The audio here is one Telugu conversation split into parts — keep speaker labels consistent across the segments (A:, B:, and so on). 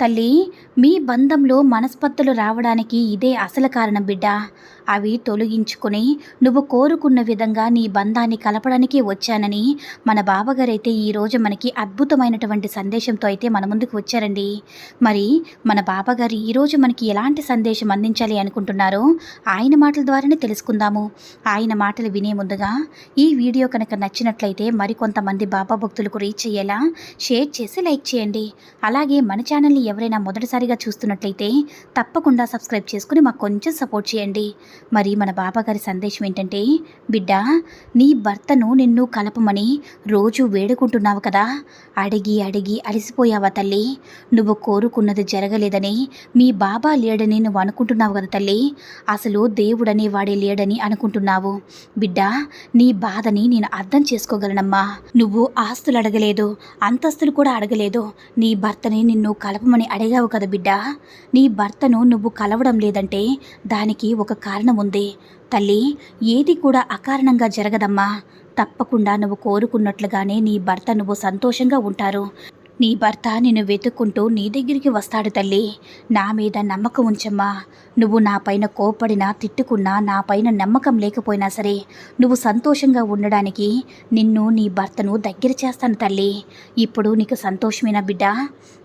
A: తల్లి మీ బంధంలో మనస్పర్ధలు రావడానికి ఇదే అసలు కారణం బిడ్డ. అవి తొలగించుకొని నువ్వు కోరుకున్న విధంగా నీ బంధాన్ని కలపడానికి వచ్చానని మన బాబాగారైతే ఈరోజు మనకి అద్భుతమైనటువంటి సందేశంతో అయితే మన ముందుకు వచ్చారండి. మరి మన బాబాగారు ఈరోజు మనకి ఎలాంటి సందేశం అందించాలి అనుకుంటున్నారో ఆయన మాటల ద్వారానే తెలుసుకుందాము. ఆయన మాటలు వినే ముందుగా ఈ వీడియో కనుక నచ్చినట్లయితే మరికొంతమంది బాబా భక్తులకు రీచ్ అయ్యేలా షేర్ చేసి లైక్ చేయండి. అలాగే మన ఛానల్ని ఎవరైనా మొదటిసారిగా చూస్తున్నట్లయితే తప్పకుండా సబ్స్క్రైబ్ చేసుకుని మాకు కొంచెం సపోర్ట్ చేయండి. మరి మన బాబాగారి సందేశం ఏంటంటే బిడ్డ నీ భర్తను నిన్ను కలపమని రోజు వేడుకుంటున్నావు కదా. అడిగి అడిగి అలసిపోయావా తల్లి? నువ్వు కోరుకున్నది జరగలేదని మీ బాబా లేడని నువ్వు అనుకుంటున్నావు కదా తల్లి? అసలు దేవుడనే వాడే లేడని అనుకుంటున్నావు. బిడ్డ నీ బాధని నేను అర్థం చేసుకోగలనమ్మా. నువ్వు ఆస్తులు అడగలేదు అంతస్తులు కూడా అడగలేదు. నీ భర్తని నిన్ను కలపమని అడిగావు కదా బిడ్డ. నీ భర్తను నువ్వు కలవడం లేదంటే దానికి ఒక కారణం ఉంది. తల్లి ఏది కూడా అకారణంగా జరగదమ్మా. తప్పకుండా నువ్వు కోరుకున్నట్లుగానే నీ భర్త నువ్వు సంతోషంగా ఉంటారు. నీ భర్త నిన్ను వెతుక్కుంటూ నీ దగ్గరికి వస్తాడు తల్లి. నా మీద నమ్మకం ఉంచమ్మా. నువ్వు నా పైన కోపడినా తిట్టుకున్నా నా పైన నమ్మకం లేకపోయినా సరే నువ్వు సంతోషంగా ఉండడానికి నిన్ను నీ భర్తను దగ్గర చేస్తాను తల్లి. ఇప్పుడు నీకు సంతోషమేనా బిడ్డ?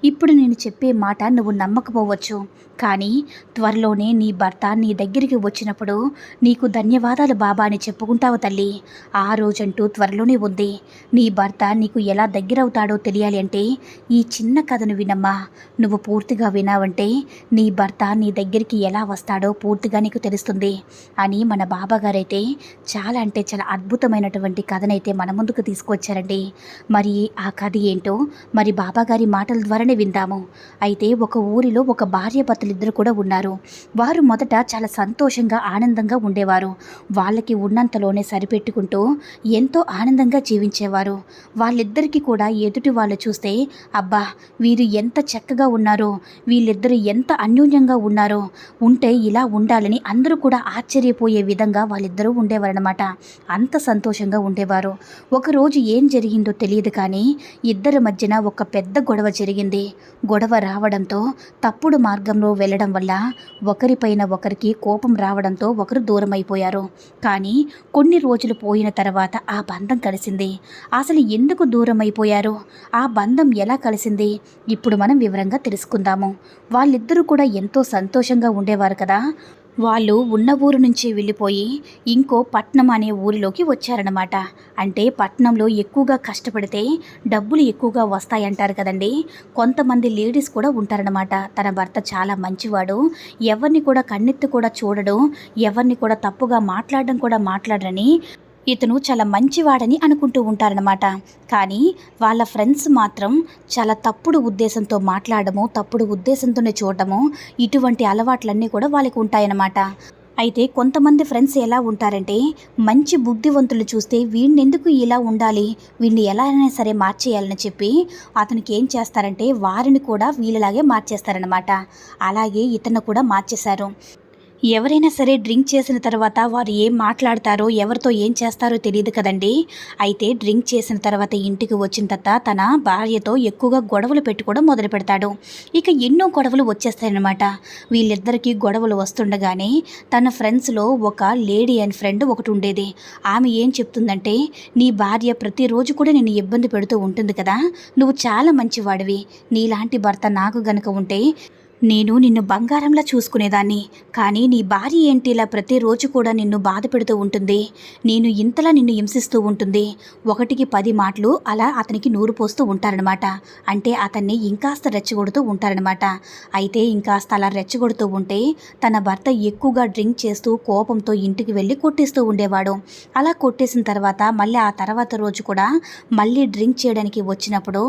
A: ఇప్పుడు నేను చెప్పే మాట నువ్వు నమ్మకపోవచ్చు. కానీ త్వరలోనే నీ భర్త నీ దగ్గరికి వచ్చినప్పుడు నీకు ధన్యవాదాలు బాబా అని చెప్పుకుంటావు తల్లి. ఆ రోజంటూ త్వరలోనే ఉంది. నీ భర్త నీకు ఎలా దగ్గరవుతాడో తెలియాలి అంటే ఈ చిన్న కథను వినమ్మా. నువ్వు పూర్తిగా వినావంటే నీ భర్త నీ దగ్గరికి ఎలా వస్తాడో పూర్తిగా నీకు తెలుస్తుంది. అని మన బాబాగారైతే చాలా అంటే చాలా అద్భుతమైనటువంటి కథనైతే మన ముందుకు తీసుకొచ్చారండి. మరి ఆ కథ ఏంటో మరి బాబాగారి మాటల ద్వారానే విందాము. అయితే ఒక ఊరిలో ఒక భార్య భర్తలిద్దరు కూడా ఉన్నారు. వారు మొదట చాలా సంతోషంగా ఆనందంగా ఉండేవారు. వాళ్ళకి ఉన్నంతలోనే సరిపెట్టుకుంటూ ఎంతో ఆనందంగా జీవించేవారు. వాళ్ళిద్దరికీ కూడా ఎదుటి వాళ్ళు చూస్తే అబ్బా వీరు ఎంత చక్కగా ఉన్నారో వీళ్ళిద్దరు ఎంత అన్యోన్యంగా ఉన్నారో. ఉంటే ఇలా ఉండాలని అందరూ కూడా ఆశ్చర్యపోయే విధంగా వాళ్ళిద్దరూ ఉండేవారనమాట అంత సంతోషంగా ఉండేవారు. ఒకరోజు ఏం జరిగిందో తెలియదు కానీ ఇద్దరి మధ్యన ఒక పెద్ద గొడవ జరిగింది. గొడవ రావడంతో తప్పుడు మార్గంలో వెళ్ళడం వల్ల ఒకరిపైన ఒకరికి కోపం రావడంతో ఒకరు దూరం అయిపోయారు కానీ కొన్ని రోజులు పోయిన తర్వాత ఆ బంధం కలిసింది. అసలు ఎందుకు దూరం అయిపోయారు ఆ బంధం ఎలా కలిసింది? ఇప్పుడు మనం వివరంగా తెలుసుకుందాము. వాళ్ళిద్దరూ కూడా ఎంతో సంతోషంగా ఉండేవారు కదా. వాళ్ళు ఉన్న ఊరు నుంచి వెళ్ళిపోయి ఇంకో పట్నం అనే ఊరిలోకి వచ్చారనమాట అంటే పట్నంలో ఎక్కువగా కష్టపడితే డబ్బులు ఎక్కువగా వస్తాయంటారు కదండి. కొంతమంది లేడీస్ కూడా ఉంటారనమాట తన భర్త చాలా మంచివాడు. ఎవరిని కూడా కన్నెత్తి కూడా చూడడం. ఎవరిని కూడా తప్పుగా మాట్లాడడం కూడా మాట్లాడరని ఇతను చాలా మంచివాడని అనుకుంటూ ఉంటారనమాట కానీ వాళ్ళ ఫ్రెండ్స్ మాత్రం చాలా తప్పుడు ఉద్దేశంతో మాట్లాడము తప్పుడు ఉద్దేశంతోనే చూడటము ఇటువంటి అలవాట్లన్నీ కూడా వాళ్ళకి ఉంటాయన్నమాట. అయితే కొంతమంది ఫ్రెండ్స్ ఎలా ఉంటారంటే మంచి బుద్ధివంతులు చూస్తే వీడినెందుకు ఇలా ఉండాలి వీడిని ఎలా అయినా సరే మార్చేయాలని చెప్పి అతనికి ఏం చేస్తారంటే వారిని కూడా వీళ్ళలాగే మార్చేస్తారనమాట అలాగే ఇతను కూడా మార్చేశారు. ఎవరైనా సరే డ్రింక్ చేసిన తర్వాత వారు ఏం మాట్లాడతారో ఎవరితో ఏం చేస్తారో తెలియదు కదండి. అయితే డ్రింక్ చేసిన తర్వాత ఇంటికి వచ్చిన తర్వాత తన భార్యతో ఎక్కువగా గొడవలు పెట్టుకోవడం మొదలు పెడతాడు. ఇక ఎన్నో గొడవలు వచ్చేస్తాయన్నమాట. వీళ్ళిద్దరికీ గొడవలు వస్తుండగానే తన ఫ్రెండ్స్లో ఒక లేడీ అండ్ ఫ్రెండ్ ఒకటి ఉండేది. ఆమె ఏం చెప్తుందంటే నీ భార్య ప్రతిరోజు కూడా నేను ఇబ్బంది పెడుతూ ఉంటుంది కదా. నువ్వు చాలా మంచివాడివి. నీలాంటి భర్త నాకు గనుక ఉంటే నేను నిన్ను బంగారంలా చూసుకునేదాన్ని కానీ నీ భార్య ఏంటి ఇలా ప్రతిరోజు కూడా నిన్ను బాధ పెడుతూ ఉంటుంది. నేను ఇంతలా నిన్ను హింసిస్తూ ఉంటుంది. ఒకటికి పది మాటలు అలా అతనికి నూరు పోస్తూ ఉంటారనమాట అంటే అతన్ని ఇంకాస్త రెచ్చగొడుతూ ఉంటారనమాట అయితే ఇంకాస్త అలా రెచ్చగొడుతూ ఉంటే తన భర్త ఎక్కువగా డ్రింక్ చేస్తూ కోపంతో ఇంటికి వెళ్ళి కొట్టేస్తూ ఉండేవాడు. అలా కొట్టేసిన తర్వాత మళ్ళీ ఆ తర్వాత రోజు కూడా మళ్ళీ డ్రింక్ చేయడానికి వచ్చినప్పుడు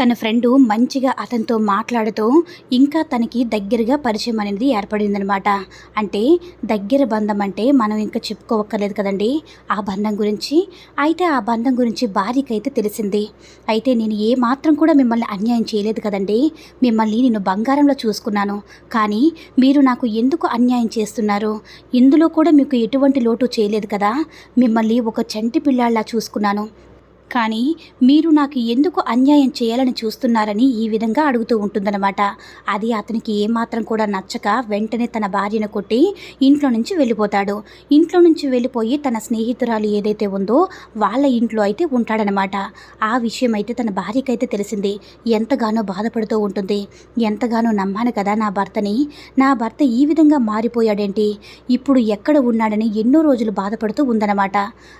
A: తన ఫ్రెండు మంచిగా అతనితో మాట్లాడుతూ ఇంకా తనకి దగ్గరగా పరిచయం అనేది ఏర్పడిందనమాట. అంటే దగ్గర బంధం అంటే మనం ఇంకా చెప్పుకోవక్కర్లేదు కదండి. ఆ బంధం గురించి. అయితే ఆ బంధం గురించి భార్యకైతే తెలిసింది. అయితే నేను ఏ మాత్రం కూడా మిమ్మల్ని అన్యాయం చేయలేదు కదండి. మిమ్మల్ని నేను బంగారంలో చూసుకున్నాను. కానీ మీరు నాకు ఎందుకు అన్యాయం చేస్తున్నారు? ఇందులో కూడా మీకు ఎటువంటి లోటు చేయలేదు కదా. మిమ్మల్ని ఒక చంటి పిల్లాళ్ళ చూసుకున్నాను. కానీ మీరు నాకు ఎందుకు అన్యాయం చేయాలని చూస్తున్నారని ఈ విధంగా అడుగుతూ ఉంటుందన్నమాట. అది అతనికి ఏమాత్రం కూడా నచ్చక వెంటనే తన భార్యను కొట్టి ఇంట్లో నుంచి వెళ్ళిపోతాడు. ఇంట్లో నుంచి వెళ్ళిపోయి తన స్నేహితురాలు ఏదైతే ఉందో వాళ్ళ ఇంట్లో అయితే ఉంటాడనమాట ఆ విషయం అయితే తన భార్యకైతే తెలిసింది. ఎంతగానో బాధపడుతూ ఉంటుంది. ఎంతగానో నమ్మాను కదా నా భర్తని. నా భర్త ఈ విధంగా మారిపోయాడేంటి? ఇప్పుడు ఎక్కడ ఉన్నాడని ఎన్నో రోజులు బాధపడుతూ ఉందన్నమాట.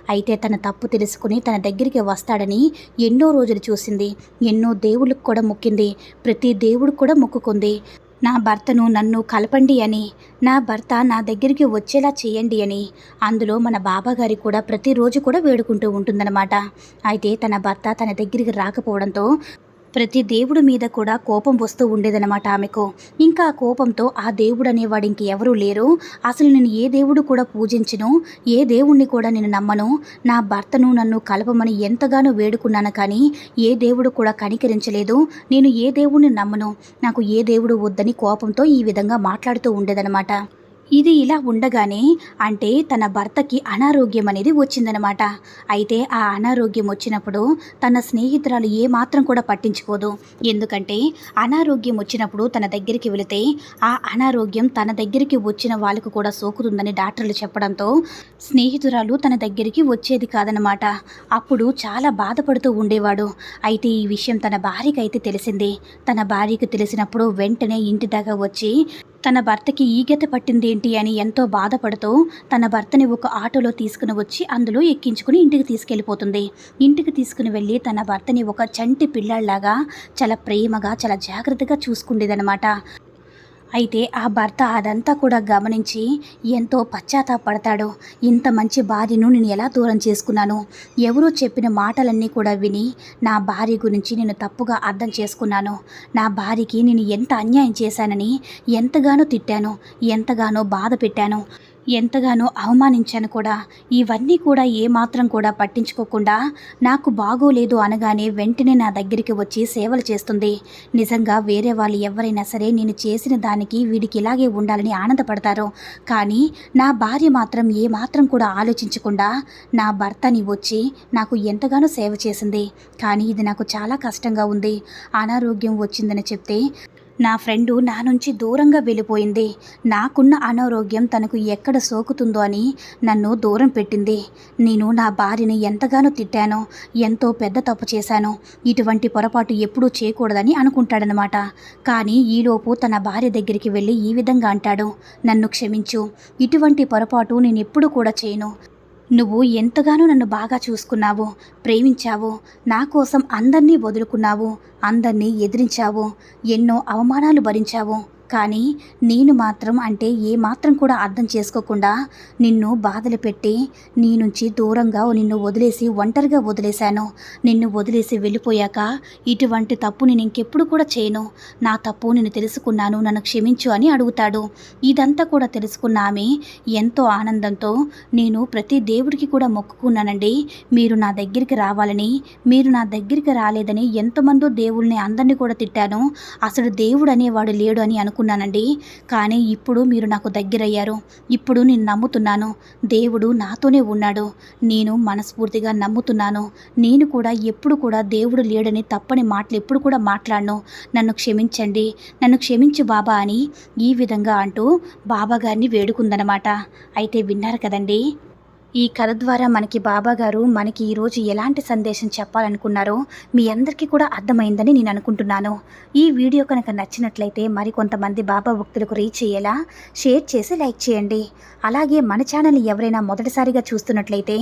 A: అయితే తన తప్పు తెలుసుకుని తన దగ్గరికి చేస్తాడని ఎన్నో రోజులు చూసింది. ఎన్నో దేవుళ్ళకు కూడా మొక్కింది. ప్రతి దేవుడు కూడా మొక్కుకుంది. నా భర్తను నన్ను కలపండి అని నా భర్త నా దగ్గరికి వచ్చేలా చేయండి అని. అందులో మన బాబాగారి కూడా ప్రతిరోజు కూడా వేడుకుంటూ ఉంటుందన్నమాట. అయితే తన భర్త తన దగ్గరికి రాకపోవడంతో ప్రతి దేవుడి మీద కూడా కోపం వస్తూ ఉండేదన్నమాట ఆమెకు. ఇంకా ఆ కోపంతో ఆ దేవుడు అనేవాడు ఇంకెవరూ లేరు. అసలు నేను ఏ దేవుడు కూడా పూజించను. ఏ దేవుణ్ణి కూడా నేను నమ్మను. నా భర్తను నన్ను కలపమని ఎంతగానో వేడుకున్నాను కానీ ఏ దేవుడు కూడా కనికరించలేదు. నేను ఏ దేవుణ్ణి నమ్మను. నాకు ఏ దేవుడు వద్దని కోపంతో ఈ విధంగా మాట్లాడుతూ ఉండేదనమాట ఇది ఇలా ఉండగానే అంటే తన భర్తకి అనారోగ్యం అనేది వచ్చిందనమాట అయితే ఆ అనారోగ్యం వచ్చినప్పుడు తన స్నేహితురాలు ఏమాత్రం కూడా పట్టించుకోదు. ఎందుకంటే అనారోగ్యం వచ్చినప్పుడు తన దగ్గరికి వెళితే ఆ అనారోగ్యం తన దగ్గరికి వచ్చిన వాళ్ళకు కూడా సోకుతుందని డాక్టర్లు చెప్పడంతో స్నేహితురాలు తన దగ్గరికి వచ్చేది కాదనమాట అప్పుడు చాలా బాధపడుతూ ఉండేవాడు. అయితే ఈ విషయం తన భార్యకి అయితే తెలిసింది. తన భార్యకు తెలిసినప్పుడు వెంటనే ఇంటి దాకా వచ్చి తన భర్తకి ఈగత పట్టిందేంటి అని ఎంతో బాధపడుతూ తన భర్తని ఒక ఆటోలో తీసుకుని వచ్చి అందులో ఎక్కించుకుని ఇంటికి తీసుకెళ్ళిపోతుంది. ఇంటికి తీసుకుని వెళ్ళి తన భర్తని ఒక చంటి పిల్లల్లాగా చాలా ప్రేమగా చాలా జాగ్రత్తగా చూసుకుండేదనమాట అయితే ఆ భర్త అదంతా కూడా గమనించి ఎంతో పశ్చాత్తాపడతాడు ఇంత మంచి భార్యను నేను ఎలా దూరం చేసుకున్నాను? ఎవరో చెప్పిన మాటలన్నీ కూడా విని నా భార్య గురించి నేను తప్పుగా అర్థం చేసుకున్నాను. నా భార్యకి నేను ఎంత అన్యాయం చేశానని ఎంతగానో తిట్టాను. ఎంతగానో బాధ పెట్టాను. ఎంతగానో అవమానించాను కూడా. ఇవన్నీ కూడా ఏమాత్రం కూడా పట్టించుకోకుండా నాకు బాగోలేదు అనగానే వెంటనే నా దగ్గరికి వచ్చి సేవలు చేస్తుంది. నిజంగా వేరే వాళ్ళు ఎవరైనా సరే నేను చేసిన దానికి వీడికి ఇలాగే ఉండాలని ఆనందపడతారు. కానీ నా భార్య మాత్రం ఏమాత్రం కూడా ఆలోచించకుండా నా భర్తని వచ్చి నాకు ఎంతగానో సేవ చేసింది. కానీ ఇది నాకు చాలా కష్టంగా ఉంది. అనారోగ్యం వచ్చిందని చెప్తే నా ఫ్రెండు నా నుంచి దూరంగా వెళ్ళిపోయింది. నాకున్న అనారోగ్యం తనకు ఎక్కడ సోకుతుందో అని నన్ను దూరం పెట్టింది. నేను నా భార్యని ఎంతగానో తిట్టానో ఎంతో పెద్ద తప్పు చేశాను. ఇటువంటి పొరపాటు ఎప్పుడూ చేయకూడదని అనుకుంటాడనమాట కానీ ఈలోపు తన భార్య దగ్గరికి వెళ్ళి ఈ విధంగా అంటాడు నన్ను క్షమించు. ఇటువంటి పొరపాటు నేను ఎప్పుడు కూడా చేయను. నువ్వు ఎంతగానో నన్ను బాగా చూసుకున్నావు ప్రేమించావు నా కోసం అందరినీ వదులుకున్నావు అందరినీ ఎదిరించావు ఎన్నో అవమానాలు భరించావు. కానీ నేను మాత్రం అంటే ఏ మాత్రం కూడా అర్థం చేసుకోకుండా నిన్ను బాధలు పెట్టి నీ నుంచి దూరంగా నిన్ను వదిలేసి ఒంటరిగా వదిలేశాను. నిన్ను వదిలేసి వెళ్ళిపోయాక ఇటువంటి తప్పు నేను ఇంకెప్పుడు కూడా చేయను. నా తప్పు నేను తెలుసుకున్నాను నన్ను క్షమించు అని అడుగుతాడు. ఇదంతా కూడా తెలుసుకున్న ఆమె ఎంతో ఆనందంతో నేను ప్రతి దేవుడికి కూడా మొక్కుకున్నానండి మీరు నా దగ్గరికి రావాలని మీరు నా దగ్గరికి రాలేదని ఎంతమందో దేవుల్ని అందరినీ కూడా తిట్టాను. అసలు దేవుడు అనేవాడు లేడు అని అనుకున్నానండి. కానీ ఇప్పుడు మీరు నాకు దగ్గరయ్యారు. ఇప్పుడు నేను నమ్ముతున్నాను. దేవుడు నాతోనే ఉన్నాడు. నేను మనస్ఫూర్తిగా నమ్ముతున్నాను. నేను కూడా ఎప్పుడు కూడా దేవుడు లేడని తప్పని మాటలు ఎప్పుడు కూడా మాట్లాడను. నన్ను క్షమించండి. నన్ను క్షమించు బాబా అని ఈ విధంగా అంటూ బాబాగారిని వేడుకుందనమాట. అయితే విన్నారు కదండి. ఈ కథ ద్వారా మనకి బాబా గారు మనకి ఈరోజు ఎలాంటి సందేశం చెప్పాలనుకున్నారో మీ అందరికీ కూడా అర్థమైందని నేను అనుకుంటున్నాను. ఈ వీడియో కనుక నచ్చినట్లయితే మరికొంతమంది బాబా భక్తులకు రీచ్ అయ్యేలా షేర్ చేసి లైక్ చేయండి. అలాగే మన ఛానల్ ఎవరైనా మొదటిసారిగా చూస్తున్నట్లయితే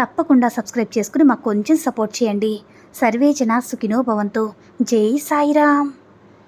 A: తప్పకుండా సబ్స్క్రైబ్ చేసుకుని మాకు కొంచెం సపోర్ట్ చేయండి. సర్వేజన సుఖినో భవంతు. జై సాయిరామ్.